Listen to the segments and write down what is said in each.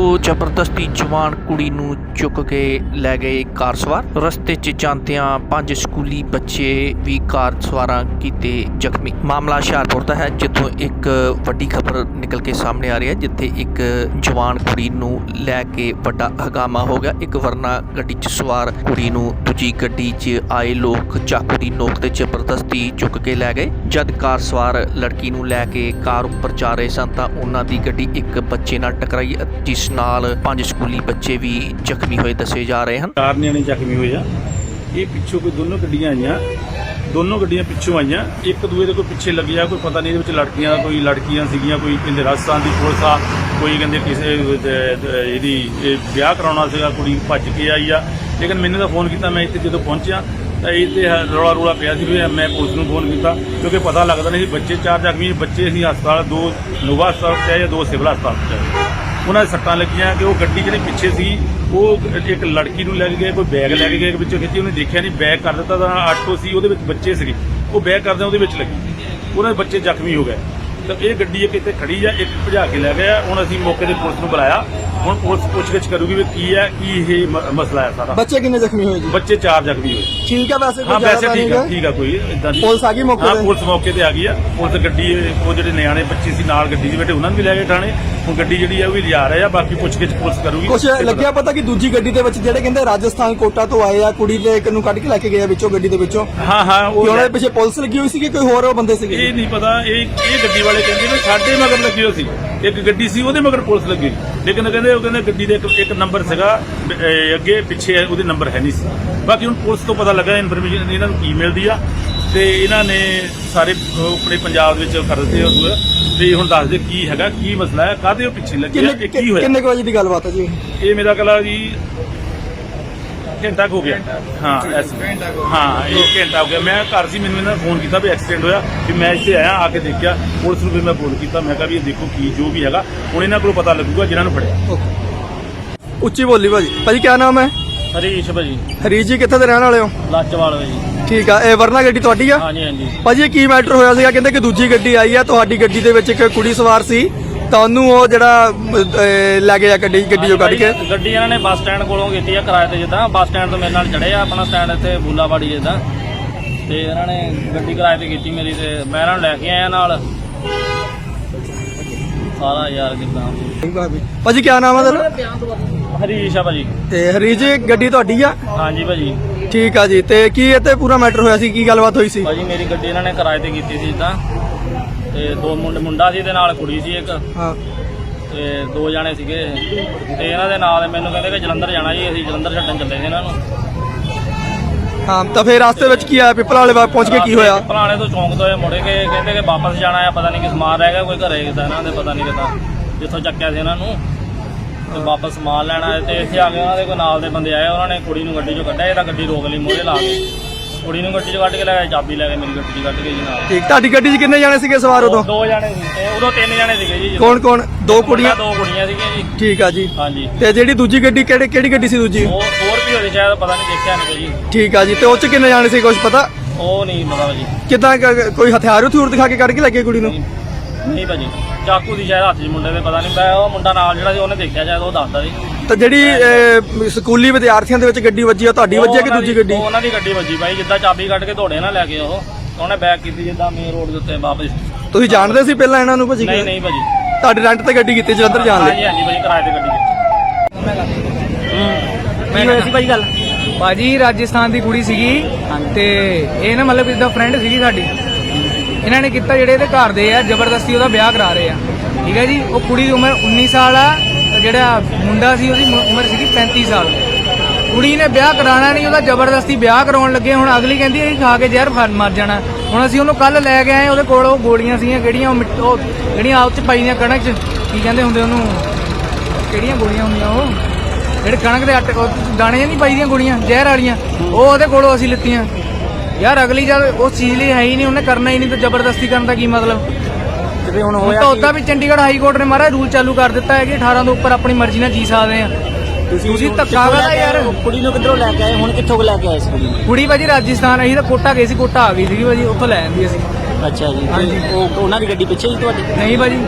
ਤੋਂ ਜ਼ਬਰਦਸਤੀ ਜਵਾਨ ਕੁੜੀ ਨੂੰ ਚੁੱਕ ਕੇ ਲੈ ਗਏ ਕਾਰ ਸਵਾਰ। ਰਸਤੇ 'ਚ ਜਾਂਦਿਆਂ ਪੰਜ ਸਕੂਲੀ ਬੱਚੇ ਵੀ ਕਾਰ ਸਵਾਰਾਂ ਕੀਤੇ ਜ਼ਖਮੀ। ਮਾਮਲਾ ਹੁਸ਼ਿਆਰਪੁਰ ਦਾ ਹੈ, ਜਿੱਥੋਂ ਇੱਕ ਵੱਡੀ ਖਬਰ ਨਿਕਲ ਕੇ ਸਾਹਮਣੇ ਆ ਰਹੀ ਹੈ, ਜਿੱਥੇ ਇੱਕ ਜਵਾਨ ਕੁੜੀ ਨੂੰ ਲੈ ਕੇ ਵੱਡਾ ਹਗਾਮਾ ਹੋ ਗਿਆ। ਇੱਕ ਵਰਨਾ ਗੱਡੀ 'ਚ ਸਵਾਰ ਕੁੜੀ ਨੂੰ ਦੂਜੀ ਗੱਡੀ 'ਚ ਆਏ ਲੋਕ ਚਾਕੂ ਦੀ ਨੋਕ ਤੇ ਜ਼ਬਰਦਸਤੀ ਚੁੱਕ ਕੇ ਲੈ ਗਏ। ਜਦ ਕਾਰ ਸਵਾਰ ਲੜਕੀ ਨੂੰ ਲੈ ਕੇ ਕਾਰ ਉੱਪਰ ਜਾ ਰਹੇ ਸਨ ਤਾਂ ਉਹਨਾਂ ਦੀ ਗੱਡੀ ਇੱਕ ਬੱਚੇ ਨਾਲ ਟਕਰਾਈ, ਜਿਸ ਜਿਸ ਨਾਲ ਪੰਜ ਸਕੂਲੀ ਬੱਚੇ ਵੀ ਜ਼ਖਮੀ ਹੋਏ ਦੱਸੇ ਜਾ ਰਹੇ ਹਨ। ਚਾਰ ਨਿਆਣੇ ਜ਼ਖਮੀ ਹੋਏ ਆ। ਇਹ ਪਿੱਛੋਂ ਕੋਈ ਦੋਨੋਂ ਗੱਡੀਆਂ ਆਈਆਂ। ਦੋਨੋਂ ਗੱਡੀਆਂ ਪਿੱਛੋਂ ਆਈਆਂ। ਇੱਕ ਦੂਏ ਦੇ ਕੋਈ ਪਿੱਛੇ ਲੱਗਿਆ, ਕੋਈ ਪਤਾ ਨਹੀਂ ਇਹਦੇ ਵਿੱਚ ਲੜਕੀਆਂ, ਕੋਈ ਲੜਕੀਆਂ ਸੀਗੀਆਂ, ਕੋਈ ਕਹਿੰਦੇ ਰਾਜਸਥਾਨ ਦੀ ਪੁਲਿਸ ਆ, ਕੋਈ ਕਹਿੰਦੇ ਕਿਸੇ ਇਹਦੀ ਵਿਆਹ ਕਰਾਉਣਾ ਸੀਗਾ ਕੁੜੀ ਭੱਜ ਕੇ ਆਈ ਆ। ਲੇਕਿਨ ਮੈਨੂੰ ਤਾਂ ਫੋਨ ਕੀਤਾ, ਮੈਂ ਇੱਥੇ ਜਦੋਂ ਪਹੁੰਚਿਆ, ਤਾਂ ਇਹ ਤੇ ਰੌਲਾ ਰੌਲਾ ਪਿਆ ਸੀ ਵੀ ਮੈਂ ਪੁਲਿਸ ਨੂੰ ਫੋਨ ਕੀਤਾ, ਕਿਉਂਕਿ ਪਤਾ ਲੱਗਦਾ ਨਹੀਂ ਸੀ ਬੱਚੇ ਚਾਰ ਜ਼ਖਮੀ ਬੱਚੇ ਸੀ ਹਸਪਤਾਲ, ਦੋ ਨੋਵਾ ਹਸਪਤਾਲ ਚ ਆਏ ਜਾਂ ਦੋ ਸਿਵਲ ਹਸਪਤਾਲ ਚ ਆਏ ਉਹਨਾਂ ਦੇ ਸੱਟਾਂ ਲੱਗੀਆਂ ਕਿ ਉਹ ਗੱਡੀ ਜਿਹੜੀ ਪਿੱਛੇ ਸੀ, ਉਹ ਇੱਕ ਲੜਕੀ ਨੂੰ ਲੈ ਕੇ ਗਏ, ਕੋਈ ਬੈਗ ਲੈ ਕੇ ਗਏ, ਵਿੱਚੋਂ ਖਿੱਚੀ, ਉਹਨੇ ਦੇਖਿਆ ਨਹੀਂ, ਬੈਗ ਕਰ ਦਿੱਤਾ ਤਾਂ ਆਟੋ ਸੀ, ਉਹਦੇ ਵਿੱਚ ਬੱਚੇ ਸੀਗੇ। ਉਹ ਬੈਗ ਕਰਦੇ ਉਹਦੇ ਵਿੱਚ ਲੱਗੀ। ਉਹਨਾਂ ਦੇ ਬੱਚੇ ਜ਼ਖਮੀ ਹੋ ਗਏ। ਤਾਂ ਇਹ ਗੱਡੀ ਇੱਕ ਇੱਥੇ ਖੜੀ ਆ ਇੱਕ ਭਜਾ ਕੇ ਲੈ ਗਿਆ। ਹੁਣ ਅਸੀਂ ਮੌਕੇ ਤੇ ਪੁਲਿਸ ਨੂੰ ਬੁਲਾਇਆ। ਹੁਣ ਪੁਲਿਸ ਪੁੱਛਗਿੱਛ ਕਰੂਗੀ ਵੀ ਕੀ ਹੈ ਕੀ ਇਹ ਮ- ਮਸਲਾ ਹੈ ਸਾਰਾ। ਬੱਚੇ ਕਿੰਨੇ ਜ਼ਖਮੀ ਹੋਏ ਜੀ? ਬੱਚੇ ਚਾਰ ਜ਼ਖਮੀ ਹੋਏ। ਠੀਕ ਆ ਵੈਸੇ ਹਾਂ ਕੋਈ ਵੈਸੇ ਜ਼ਿਆਦਾ ਠੀਕ ਆ ਨਹੀਂ ਠੀਕ ਆ ਕੋਈ ਇਦਾਂ ਦੀ ਪੁਲਿਸ ਆ ਗਈ ਮੌਕੇ ਹਾਂ ਤੇ? ਪੁਲਿਸ ਮੌਕੇ ਤੇ ਆ ਗਈ ਆ। ਪੁਲਿਸ ਗੱਡੀ ਉਹ ਜਿਹੜੇ ਨਿਆਣੇ ਬੱਚੇ ਸੀ ਨਾਲ ਗੱਡੀ 'ਚ ਬੈਠੇ ਉਹਨਾਂ ਨੂੰ ਵੀ ਲੈ ਕੇ ਥਾਣੇ। ਹੁਣ ਗੱਡੀ ਜਿਹੜੀ ਆ ਉਹ ਵੀ ਲਿਜਾ ਰਹੇ ਆ ਬਾਕੀ ਪੁੱਛਗਿੱਛ ਪੁਲਿਸ ਕਰੂਗੀ। ਕੁਛ ਲੱਗਿਆ ਪਤਾ ਕਿ ਦੂਜੀ ਗੱਡੀ ਦੇ ਵਿੱਚ ਜਿਹੜੇ ਕਹਿੰਦੇ ਰਾਜਸਥਾਨ ਕੋਟਾ ਤੋਂ ਆਏ ਆ ਕੁੜੀ ਦੇ ਇੱਕ ਨੂੰ ਕੱਢ ਕੇ ਲੈ ਕੇ ਗਏ ਆ ਵਿੱਚੋਂ ਗੱਡੀ ਦੇ ਵਿੱਚੋਂ? ਹਾਂ ਹਾਂ ਕਿ ਉਹ ਉਹਨਾਂ ਦੇ ਪਿੱਛੇ ਪੁਲਿਸ ਲੱਗੀ ਹੋਈ ਸੀ ਕਿ ਕੋਈ ਹੋਰ ਬੰਦੇ ਸੀਗੇ? ਇਹ ਨਹੀਂ ਪਤਾ ਇਹ ਇਹ ਗੱਡੀ ਵਾਲੇ ਕਹਿੰਦੇ ਨੇ ਸਾਡੇ ਮਗਰ ਲੱਗੀ ਹੋਈ ਸੀ। ਇੱਕ ਗੱਡੀ ਸੀ ਉਹਦੇ ਮਗਰ ਪੁਲਿਸ ਲੱਗੀ। ਲੇਕਿਨ ਕਹਿੰਦੇ ਉਹ ਕਹਿੰਦੇ ਗੱਡੀ ਦੇ ਇੱਕ ਇੱਕ ਨੰਬਰ ਸੀਗਾ ਅਹ ਅੱਗੇ ਪਿੱਛੇ ਉਹਦੇ ਨੰਬਰ ਹੈ ਨਹੀਂ ਸੀ। ਬਾਕੀ ਹੁਣ ਪੁਲਿਸ ਤੋਂ ਪਤਾ ਲੱਗਾ ਇਨਫੋਰਮੇਸ਼ਨ ਇਹਨਾਂ ਨੂੰ ਕੀ ਮਿਲਦੀ ਆ। ਤੇ ਇਹਨਾਂ ਨੇ ਸਾਰੇ ਆਪਣੇ ਪੰਜਾਬ ਦੇ ਵਿੱਚ ਕਰ ਦਿੱਤੇ ਉਹ। ਤੇ ਹੁਣ ਦੱਸਦੇ ਕੀ ਹੈਗਾ ਕੀ ਮਸਲਾ ਹੈ ਕਾਹਦੇ ਉਹ ਪਿੱਛੇ ਲੱਗੇ ਆ ਕੀ ਹੋਇਆ? ਕਿੰਨੇ ਕੁ ਵਜੇ ਦੀ ਗੱਲਬਾਤ ਹੈ ਜੀ? ਇਹ ਮੇਰਾ ਕਲਾ ਜੀ ਘੰਟਾ ਕੁ ਹੋ ਗਿਆ। ਹਾਂ ਐਸ- ਹਾਂ ਇਹ ਘੰਟਾ ਹੋ ਗਿਆ। ਮੈਂ ਘਰ ਸੀ ਮੈਨੂੰ ਇਹਨਾਂ ਨੇ ਫੋਨ ਕੀਤਾ ਵੀ ਐਕਸੀਡੈਂਟ ਹੋਇਆ ਵੀ ਮੈਂ ਇੱਥੇ ਆਇਆ ਆ ਕੇ ਦੇਖਿਆ। ਪੁਲਿਸ ਨੂੰ ਵੀ ਮੈਂ ਫੋਨ ਕੀਤਾ ਮੈਂ ਕਿਹਾ ਵੀ ਇਹ ਦੇਖੋ ਕੀ ਜੋ ਵੀ ਹੈਗਾ ਹੁਣ ਇਹਨਾਂ ਕੋਲ ਪਤਾ ਲੱਗੂਗਾ ਜਿਨ੍ਹਾਂ ਨੂੰ ਫੜਿਆ। ਉੱਚੀ ਬੋਲੀ ਭਾਜੀ। ਭਾਜੀ ਕੀ ਨਾਮ ਹੈ? ਹਰੀਸ਼ ਭਾਜੀ। ਹਰੀਸ਼ ਜੀ ਕਿੱਥੇ ਦੇ ਰਹਿਣ ਵਾਲੇ ਹੋ? ਲੱਚਵਾਲ ਭਾਜੀ। ਠੀਕ ਆ ਇਹ ਵਰਨਾ ਗੱਡੀ ਤੁਹਾਡੀ ਆ? ਹਾਂਜੀ ਹਾਂਜੀ। ਭਾਜੀ ਇਹ ਕੀ ਮੈਟਰ ਹੋਇਆ ਸੀਗਾ? ਕਹਿੰਦੇ ਕਿ ਦੂਜੀ ਗੱਡੀ ਆਈ ਆ ਤੁਹਾਡੀ ਗੱਡੀ ਦੇ ਵਿੱਚ ਇੱਕ ਕੁੜੀ ਸਵਾਰ ਸੀ। ਤਾਂ ਉਹਨੂੰ ਉਹ ਜਿਹੜਾ ਅਹ, ਲੈ ਗਿਆ ਗੱਡੀ ਗੱਡੀ ਜੋ ਕੱਢ ਕੇ? ਗੱਡੀ ਇਹਨਾਂ ਨੇ ਬੱਸ ਸਟੈਂਡ ਕੋਲੋਂ ਕੀਤੀ ਆ ਕਿਰਾਏ ਤੇ ਜਿੱਦਾਂ। ਬੱਸ ਸਟੈਂਡ ਤੋਂ ਮੇਰੇ ਨਾਲ ਚੜੇ ਆ ਆਪਣਾ ਸਟੈਂਡ ਇੱਥੇ ਬੂਲਾਵਾੜੀ ਜਿੱਦਾਂ। ਤੇ ਇਹਨਾਂ ਨੇ ਗੱਡੀ ਕਿਰਾਏ ਤੇ ਕੀਤੀ ਮੇਰੀ ਤੇ ਮੈਂ ਇਹਨਾਂ ਨੂੰ ਲੈ ਕੇ ਆਇਆ ਨਾਲ। ਸਾਰਾ ਯਾਰ ਕਿਦਾਂ। ਭਾਜੀ ਕੀ ਨਾਮ ਹੈ ਤੁਹਾਡਾ? ਹਰੀਸ਼ ਆ ਭਾਜੀ। ਤੇ ਹਰੀਸ਼ ਜੀ ਗੱਡੀ ਤੁਹਾਡੀ ਆ? ਹਾਂਜੀ ਭਾਜੀ। ਠੀਕ ਆ ਜੀ ਤੇ ਕੀ ਇੱਥੇ ਪੂਰਾ ਮੈਟਰ ਹੋਇਆ ਸੀ? ਕੀ ਗੱਲਬਾਤ ਹੋਈ ਸੀ? ਭਾਜੀ ਮੇਰੀ ਗੱਡੀ ਇਹਨਾਂ ਨੇ ਕਿਰਾਏ ਤੇ ਕੀਤੀ ਸੀ ਜਿੱਦਾਂ ਤੇ ਦੋ ਮੁੰਡੇ ਮੁੰਡਾ ਸੀ ਤੇ ਨਾਲ ਕੁੜੀ ਸੀ ਇੱਕ। ਹਾਂ। ਤੇ ਦੋ ਜਾਣੇ ਸੀਗੇ। ਤੇ ਇਹਨਾਂ ਦੇ ਨਾਲ ਮੈਨੂੰ ਕਹਿੰਦੇ ਕਿ ਜਲੰਧਰ ਜਾਣਾ ਜੀ ਅਸੀਂ ਜਲੰਧਰ ਛੱਡਣ ਚੱਲੇ ਸੀ ਇਹਨਾਂ ਨੂੰ। ਹਾਂ ਤਾਂ ਫਿਰ ਰਸਤੇ ਵਿੱਚ ਕੀ ਆਇਆ? ਪਿੱਪਲ ਵਾਲੇ ਬਾਗ ਪਹੁੰਚ ਕੇ ਕੀ ਹੋਇਆ? ਪੁਰਾਣੇ ਤੋਂ ਚੌਂਕ ਤੋਂ ਇਹ ਮੁੜੇ ਕੇ ਕਹਿੰਦੇ ਕਿ ਵਾਪਸ ਜਾਣਾ ਆ ਪਤਾ ਨਹੀਂ ਕਿ ਸਮਾਨ ਰਹਿ ਗਿਆ ਕੋਈ ਘਰੇ ਕਿਦਾਂ ਇਹਨਾਂ ਦੇ ਪਤਾ ਨਹੀਂ ਕਿਦਾਂ ਜਿੱਥੋਂ ਚੱਕਿਆ ਸੀ ਇਹਨਾਂ ਨੂੰ। ਤੇ ਵਾਪਸ ਸਮਾਨ ਲੈਣਾ ਤੇ ਇੱਥੇ ਆ ਕੇ ਉਹਨਾਂ ਦੇ ਕੋਈ ਨਾਲ ਦੇ ਬੰਦੇ ਆਏ ਉਹਨਾਂ ਨੇ ਕੁੜੀ ਨੂੰ ਗੱਡੀ ਚੋਂ ਕੱਢਿਆ ਇਹ ਤਾਂ ਗੱਡੀ ਰੋਕ ਲਈ ਮੂਹਰੇ ਲਾ ਕੇ ਕੁੜੀ ਨੂੰ ਗੱਡੀ ਚੋਂ ਕੱਢ ਕੇ ਲੈ ਗਏ ਚਾਬੀ ਲੈ ਕੇ ਮੇਰੀ ਗੱਡੀ 'ਚ ਕੱਢ ਕੇ ਜੀ ਨਾਲ। ਠੀਕ ਤੁਹਾਡੀ ਗੱਡੀ 'ਚ ਕਿੰਨੇ ਜਾਣੇ ਸੀਗੇ ਸਵਾਰ ਉਦੋਂ? ਦੋ ਜਾਣੇ ਸੀ ਤੇ ਉਦੋਂ ਤਿੰਨ ਜਾਣੇ ਸੀਗੇ ਜੀ। ਕੌਣ ਕੌਣ? ਦੋ ਕੁੜੀਆਂ? ਦੋ ਕੁੜੀਆਂ ਸੀਗੀਆਂ ਜੀ। ਠੀਕ ਆ ਜੀ। ਹਾਂਜੀ। ਤੇ ਜਿਹੜੀ ਦੂਜੀ ਗੱਡੀ ਕਿਹੜੀ ਕਿਹੜੀ ਗੱਡੀ ਸੀ ਦੂਜੀ? ਉਹ ਹੋਰ ਵੀ ਹੋਣੀ ਸ਼ਾਇਦ ਪਤਾ ਨਹੀਂ ਦੇਖਿਆ ਨਹੀਂ ਜੀ ਠੀਕ ਆ ਜੀ ਤੇ ਉਹ 'ਚ ਕਿੰਨੇ ਜਾਣੇ ਸੀ ਕੁਝ ਪਤਾ? ਉਹ ਨਹੀਂ ਪਤਾ ਜੀ ਕਿਦਾਂ ਕੋਈ ਹਥਿਆਰ ਹਥੂਰ ਦਿਖਾ ਕੇ ਕੱਢ ਕੇ ਲੱਗੇ ਕੁੜੀ ਨੂੰ? ਨਹੀਂ ਭਾਜੀ। ਚਾਕੂ ਦੀ ਸ਼ਾਇਦ ਹੱਥ 'ਚ ਮੁੰਡੇ ਦੇ ਪਤਾ ਨਹੀਂ ਮੈਂ ਉਹ ਮੁੰਡਾ ਨਾਲ ਜਿਹੜਾ ਸੀ ਉਹਨੇ ਦੇਖਿਆ ਸ਼ਾਇਦ ਉਹ ਦੱਸਦਾ ਸੀ। ਤਾਂ ਜਿਹੜੀ ਅਹ, ਸਕੂਲੀ ਵਿਦਿਆਰਥੀਆਂ ਦੇ ਵਿੱਚ ਗੱਡੀ ਵੱਜੀ ਆ ਤੁਹਾਡੀ ਵੱਜੀ ਆ ਕਿ ਉਹਨਾਂ ਦੂਜੀ ਦੀ- ਗੱਡੀ? ਉਹ ਉਹਨਾਂ ਦੀ ਗੱਡੀ ਵੱਜੀ ਬਾਈ ਜਿੱਦਾਂ ਚਾਬੀ ਕੱਢ ਕੇ ਦੌੜੇ ਨਾ ਲੈ ਕੇ ਉਹ ਉਹਨੇ ਬੈਕ ਕੀਤੀ ਜਿੱਦਾਂ ਮੇਨ ਰੋਡ ਦੇ ਉੱਤੇ ਵਾਪਸ। ਤੁਸੀਂ ਜਾਣਦੇ ਸੀ ਪਹਿਲਾਂ ਇਹਨਾਂ ਨੂੰ ਭਾਜੀ ਨਹੀਂ ਨਹੀਂ ਭਾਜੀ। ਤੁਹਾਡੀ ਰੈਂਟ ਤੇ ਗੱਡੀ ਕੀਤੀ ਜਲੰਧਰ ਜਾਣ ਲਈ? ਹਾਂਜੀ ਹਾਂਜੀ ਭਾਜੀ ਕਿਰਾਏ ਤੇ ਗੱਡੀ ਕੀ ਹੋਇਆ ਸੀ ਭਾਈ ਗੱਲ? ਭਾਜੀ ਰਾਜਸਥਾਨ ਦੀ ਕੁੜੀ ਸੀਗੀ ਤੇ ਇਹ ਨਾ ਮਤਲਬ ਇਦਾਂ ਫਰੈਂਡ ਸੀਗੀ ਸਾਡੀ। ਇਹਨਾਂ ਨੇ ਕੀਤਾ ਜਿਹੜੇ ਇਹਦੇ ਘਰ ਦੇ ਆ, ਜ਼ਬਰਦਸਤੀ ਉਹਦਾ ਵਿਆਹ ਕਰਾ ਰਹੇ ਆ। ਠੀਕ ਹੈ ਜੀ? ਉਹ ਕੁੜੀ ਦੀ ਉਮਰ 19 ਸਾਲ ਆ ਤੇ ਜਿਹੜਾ ਮੁੰਡਾ ਸੀ ਉਹਦੀ ਉਮਰ ਸੀਗੀ 35 ਸਾਲ। ਕੁੜੀ ਨੇ ਵਿਆਹ ਕਰਾਣਾ ਨਹੀਂ, ਉਹਦਾ ਜ਼ਬਰਦਸਤੀ ਵਿਆਹ ਕਰਾਉਣ ਲੱਗੇ, ਹੁਣ ਅਗਲੀ ਕਹਿੰਦੀ ਇਹ ਖਾ ਕੇ ਜ਼ਹਿਰ ਫੜ, ਮਰ ਜਾਣਾ। ਹੁਣ ਅਸੀਂ ਉਹਨੂੰ ਕੱਲ ਲੈ ਕੇ ਆਏ, ਉਹਦੇ ਕੋਲ ਉਹ ਗੋਲੀਆਂ ਸੀਗੀਆਂ, ਕਿਹੜੀਆਂ ਉਹ ਮਿੱਟ- ਉਹ ਜਿਹੜੀਆਂ ਆਪ ਚ ਪਾਈਆਂ ਕਣਕ ਚ, ਕੀ ਕਹਿੰਦੇ ਹੁੰਦੇ ਉਹਨੂੰ? ਕਿਹੜੀਆਂ ਗੋਲੀਆਂ ਹੁੰਦੀਆਂ ਉਹ? ਜਿਹੜੇ ਕਣਕ ਦੇ ਆਟੇ ਦਾਣੇ ਨਹੀਂ ਪਾਈਦੀਆਂ ਗੋਲੀਆਂ, ਜ਼ਹਿਰ ਵਾਲੀਆਂ, ਉਹ ਉਹਦੇ ਕੋਲੋਂ ਅਸੀਂ ਲਿੱਤੀਆਂ। ਯਾਰ ਅਗਲੀ ਜਦ ਉਸ ਚੀਜ਼ ਲਈ ਹੈ ਹੀ ਨਹੀਂ ਉਹਨੇ ਕਰਨਾ ਹੀ ਨਹੀਂ ਤਾਂ ਜ਼ਬਰਦਸਤੀ ਕਰਨ ਦਾ ਕੀ ਮਤਲਬ? ਤੇ ਹੁਣ ਹੁਣ ਤਾਂ ਉਦਾਂ ਵੀ ਚੰਡੀਗੜ੍ਹ ਹਾਈ ਕੋਰਟ ਨੇ ਮਾਰਾ ਰੂਲ ਚਾਲੂ ਕਰ ਦਿੱਤਾ ਹੈ ਕਿ 18 ਤੋਂ ਉੱਪਰ ਆਪਣੀ ਮਰਜ਼ੀ ਨਾਲ ਜੀ ਸਕਦੇ ਆ ਤੁਸੀਂ ਧੱਕਾ ਕਰਦਾ ਯਾਰ। ਕੁੜੀ ਨੂੰ ਕਿੱਧਰੋਂ ਲੈ ਕੇ ਆਏ? ਹੁਣ ਕਿੱਥੋਂ ਲੈ ਕੇ ਆਏ ਇਸ ਕੁੜੀ ਨੂੰ ਕੁੜੀ ਭਾਜੀ ਰਾਜਸਥਾਨ ਅਸੀਂ ਤਾਂ ਕੋਟਾ ਗਏ ਸੀ ਕੋਟਾ ਆ ਗਈ ਸੀਗੀ ਭਾਜੀ ਉੱਥੋਂ ਲੈ ਆਂਦੀ ਅਸੀਂ। ਅੱਛਾ ਜੀ ਤੇ। ਉਹ ਉਹਨਾਂ ਦੀ ਗੱਡੀ ਪਿੱਛੇ ਹੀ ਤੁਹਾਡੀ? ਨਹੀਂ ਭਾਜੀ।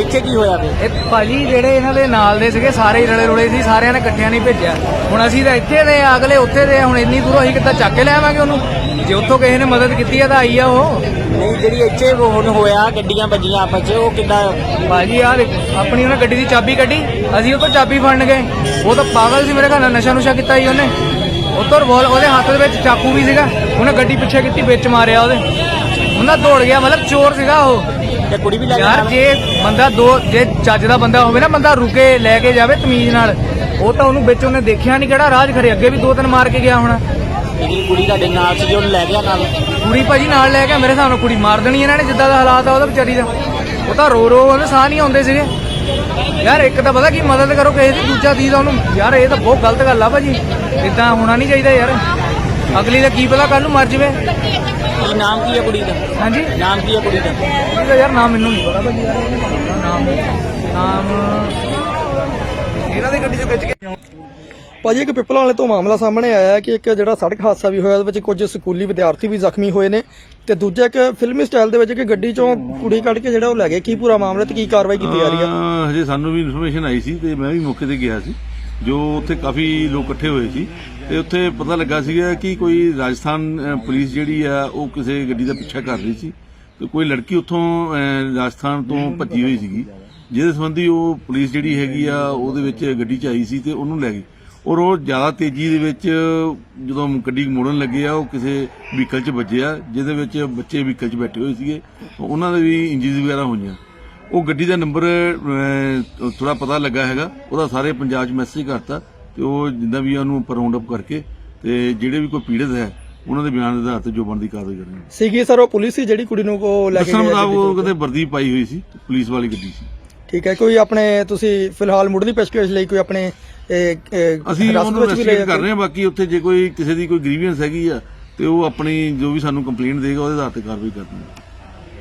ਇੱਥੇ ਕੀ ਹੋਇਆ ਫਿਰ? ਇਹ ਭਾਜੀ ਜਿਹੜੇ ਇਹਨਾਂ ਦੇ ਨਾਲ ਦੇ ਸੀਗੇ ਸਾਰੇ ਹੀ ਰਲੇ ਰੁਲੇ ਸੀ ਸਾਰਿਆਂ ਨੇ ਇਕੱਠਿਆਂ ਨਹੀਂ ਭੇਜਿਆ। ਹੁਣ ਅਸੀਂ ਤਾਂ ਇੱਥੇ ਆ, ਅਗਲੇ ਉੱਥੇ ਦੇ ਆ, ਹੁਣ ਇੰਨੀ ਦੂਰੋਂ ਅਸੀਂ ਕਿੱਦਾਂ ਚੱਕ ਕੇ ਲੈ ਆਵਾਂਗੇ ਉਹਨੂੰ? ਜੇ ਉੱਥੋਂ ਕਿਸੇ ਨੇ ਮਦਦ ਕੀਤੀ ਆ ਤਾਂ ਆਈ ਆ ਉਹ। ਨਹੀਂ ਜਿਹੜੀ ਇੱਥੇ ਉਹ ਹੁਣ ਹੋਇਆ ਗੱਡੀਆਂ ਵੱਜੀਆਂ ਆਪਸ 'ਚ ਉਹ ਕਿੱਦਾਂ? ਭਾਜੀ ਆ ਆਪਣੀ ਉਹਨੇ ਗੱਡੀ ਦੀ ਚਾਬੀ ਕੱਢੀ ਅਸੀਂ ਉਹ ਤੋਂ ਚਾਬੀ ਫੜਨ ਗਏ। ਉਹ ਤਾਂ ਪਾਗਲ ਸੀ ਮੇਰੇ ਘਰ ਨਾਲ ਨਸ਼ਾ ਨੁਸ਼ਾ ਕੀਤਾ ਸੀ ਉਹਨੇ। ਉਹ ਤੋਂ ਰਿਵੋਲ ਉਹਦੇ ਹੱਥ ਦੇ ਵਿੱਚ ਚਾਕੂ ਵੀ ਸੀਗਾ ਉਹਨੇ ਗੱਡੀ ਪਿੱਛੇ ਕੀਤੀ ਵਿੱਚ ਮਾਰਿਆ ਉਹਦੇ। ਉਹਨਾਂ ਦੌੜ ਗਿਆ ਮਤਲਬ ਚੋਰ ਸੀਗਾ ਉਹ। ਤੇ ਕੁੜੀ ਵੀ ਲੈ ਯਾਰ? ਜੇ ਬੰਦਾ ਦੋ ਜੇ ਚੱਜ ਦਾ ਬੰਦਾ ਹੋਵੇ ਨਾ ਬੰਦਾ ਰੁਕੇ ਲੈ ਕੇ ਜਾਵੇ ਤਮੀਜ਼ ਨਾਲ। ਉਹ ਤਾਂ ਉਹਨੂੰ ਵਿੱਚ ਉਹਨੇ ਦੇਖਿਆ ਨਹੀਂ ਕਿਹੜਾ ਰਾਜ ਖਰੇ ਅੱਗੇ ਵੀ ਦੋ ਤਿੰਨ ਮਾਰ ਕੇ ਗਿਆ ਹੋਣਾ। ਜਿਹੜੀ ਕੁੜੀ ਤੁਹਾਡੇ ਨਾਲ ਸੀ ਉਹਨੂੰ ਲੈ ਗਿਆ ਨਾਲ। ਕੁੜੀ ਭਾਜੀ ਨਾਲ ਲੈ ਕੇ ਮੇਰੇ ਹਿਸਾਬ ਨਾਲ ਕੁੜੀ ਮਾਰ ਦੇਣੀ ਇਹਨਾਂ ਨੇ ਜਿੱਦਾਂ ਦਾ ਹਾਲਾਤ ਆ ਉਹਦਾ ਵਿਚਾਰੀ ਦਾ। ਉਹ ਤਾਂ ਰੋ ਰੋ ਉਹਦੇ ਸਾਹ ਨਹੀਂ ਆਉਂਦੇ ਸੀਗੇ। ਯਾਰ ਇੱਕ ਤਾਂ ਪਤਾ ਕੀ ਮਦਦ ਕਰੋ ਕਿਸੇ ਦੀ ਦੂਜਾ ਚੀਜ਼ ਉਹਨੂੰ। ਯਾਰ ਇਹ ਤਾਂ ਬਹੁਤ ਗਲਤ ਗੱਲ ਆ ਭਾਜੀ। ਇਦਾਂ ਹੋਣਾ ਨਹੀਂ ਚਾਹੀਦਾ ਯਾਰ। ਅਗਲੀ ਦਾ ਕੀ ਪਤਾ ਕੱਲ ਨੂੰ ਮਰ ਜਵੇ। ਕੀ ਨਾਮ ਕੀ ਹੈ ਕੁੜੀ ਦਾ? ਹਾਂਜੀ। ਨਾਮ ਕੀ ਹੈ ਕੁੜੀ ਦਾ? ਇਹਦਾ ਯਾਰ ਨਾਮ ਮੈਨੂੰ ਨਹੀਂ ਪਤਾ ਭਾਜੀ। ਯਾਰ ਨਾਮ ਨਾਮ ਇਹਨਾਂ ਦੀ ਗੱਡੀ ਚੋਂ ਖਿੱਚ ਕੇ ਭਾਜੀ ਇੱਕ ਪਿੱਪਲਾਂ ਵਾਲੇ ਤੋਂ ਮਾਮਲਾ ਸਾਹਮਣੇ ਆਇਆ ਹੈ ਕਿ ਇੱਕ ਜਿਹੜਾ ਸੜਕ ਹਾਦਸਾ ਵੀ ਹੋਇਆ ਉਹਦੇ ਵਿੱਚ ਕੁਝ ਸਕੂਲੀ ਵਿਦਿਆਰਥੀ ਵੀ ਜ਼ਖਮੀ ਹੋਏ ਨੇ ਤੇ ਦੂਜਾ ਇੱਕ ਫਿਲਮੀ ਸਟਾਈਲ ਦੇ ਵਿੱਚ ਕਿ ਗੱਡੀ ਚੋਂ ਕੁੜੀ ਕੱਢ ਕੇ ਜਿਹੜਾ ਉਹ ਲੈ ਗਏ। ਕੀ ਪੂਰਾ ਮਾਮਲਾ ਤੇ ਕੀ ਕਾਰਵਾਈ ਕੀਤੀ ਜਾ ਰਹੀ ਹੈ? ਹਜੇ ਸਾਨੂੰ ਵੀ ਇਨਫੋਰਮੇਸ਼ਨ ਆਈ ਸੀ ਤੇ ਮੈਂ ਵੀ ਮੌਕੇ ਤੇ ਗਿਆ ਸੀ। ਜੋ ਉੱਥੇ ਕਾਫੀ ਲੋਕ ਇਕੱਠੇ ਹੋਏ ਸੀ, ਤੇ ਉੱਥੇ ਪਤਾ ਲੱਗਾ ਸੀਗਾ ਕਿ ਕੋਈ ਰਾਜਸਥਾਨ ਪੁਲਿਸ ਜਿਹੜੀ ਆ, ਉਹ ਕਿਸੇ ਗੱਡੀ ਦਾ ਪਿੱਛਾ ਕਰ ਰਹੀ ਸੀ। ਤੇ ਕੋਈ ਲੜਕੀ ਉੱਥੋਂ ਰਾਜਸਥਾਨ ਤੋਂ ਭੱਜੀ ਹੋਈ ਸੀਗੀ। ਜਿਹਦੇ ਸੰਬੰਧੀ ਉਹ ਪੁਲਿਸ ਜਿਹੜੀ ਹੈਗੀ ਆ, ਉਹਦੇ ਵਿੱਚ ਗੱਡੀ ਚ ਆਈ ਸੀ ਤੇ ਉਹਨੂੰ ਲੈ ਗਈ। ਔਰ ਉਹ ਜ਼ਿਆਦਾ ਤੇਜ਼ੀ ਦੇ ਵਿੱਚ ਜਦੋਂ ਗੱਡੀ ਮੋੜਨ ਲੱਗੇ ਆ, ਉਹ ਕਿਸੇ ਵਹੀਕਲ 'ਚ ਵੱਜਿਆ, ਜਿਹਦੇ ਵਿੱਚ ਬੱਚੇ ਵਹੀਕਲ 'ਚ ਬੈਠੇ ਹੋਏ ਸੀਗੇ। ਉਹਨਾਂ ਦੇ ਵੀ ਇੰਜਰੀਜ਼ ਵਗੈਰਾ ਹੋਈਆਂ। ਉਹ ਗੱਡੀ ਦਾ ਨੰਬਰ ਥੋੜਾ ਪਤਾ ਲੱਗਾ ਹੈਗਾ। ਉਹਦਾ ਸਾਰੇ ਪੰਜਾਬ 'ਚ ਮੈਸੇਜ ਕਰਤਾ ਤੇ ਉਹ ਜਿੱਦਾਂ ਵੀ ਉਹਨੂੰ ਆਪਾਂ ਰਾਉਂਡ ਅਪ ਕਰਕੇ ਤੇ ਜਿਹੜੇ ਵੀ ਕੋਈ ਪੀੜਤ ਹੈ ਉਹਨਾਂ ਦੇ ਬਿਆਨ ਦੇ ਆਧਾਰ ਤੇ ਜੋ ਬਣਦੀ ਕਾਰਵਾਈ ਕਰਾਂਗੇ ਸੀਗੀ ਸਰ ਉਹ ਪੁਲਿਸ ਸੀ ਜਿਹੜੀ ਕੁੜੀ ਨੂੰ ਉਹ ਲੈ ਕੇ ਦੱਸਣ ਮੁਤਾਬਕ ਉਹ। ਕਹਿੰਦੇ ਵਰਦੀ ਪਾਈ ਹੋਈ ਸੀ ਪੁਲਿਸ ਵਾਲੀ ਗੱਡੀ ਸੀ। ਠੀਕ ਹੈ ਕੋਈ ਆਪਣੇ ਤੁਸੀਂ ਫਿਲਹਾਲ ਮੁੱਢਲੀ ਪੇਸ਼ਕਸ਼ ਲਈ ਕੋਈ ਆਪਣੇ ਅਸੀਂ ਉਹਨੂੰ ਇਨਵੈਸਟੀਗੇਟ ਕਰ ਰਹੇ ਹਾਂ ਬਾਕੀ ਉੱਥੇ ਜੇ ਕੋਈ ਕਿਸੇ ਦੀ ਕੋਈ ਗ੍ਰੀਵੈਂਸ ਹੈਗੀ ਆ ਤੇ ਉਹ ਆਪਣੀ ਜੋ ਵੀ ਸਾਨੂੰ ਕੰਪਲੇਂਟ ਦੇਗਾ ਉਹਦੇ ਆਧਾਰ ਤੇ ਕਾਰਵਾਈ ਕਰਦੇ ਹਾਂ।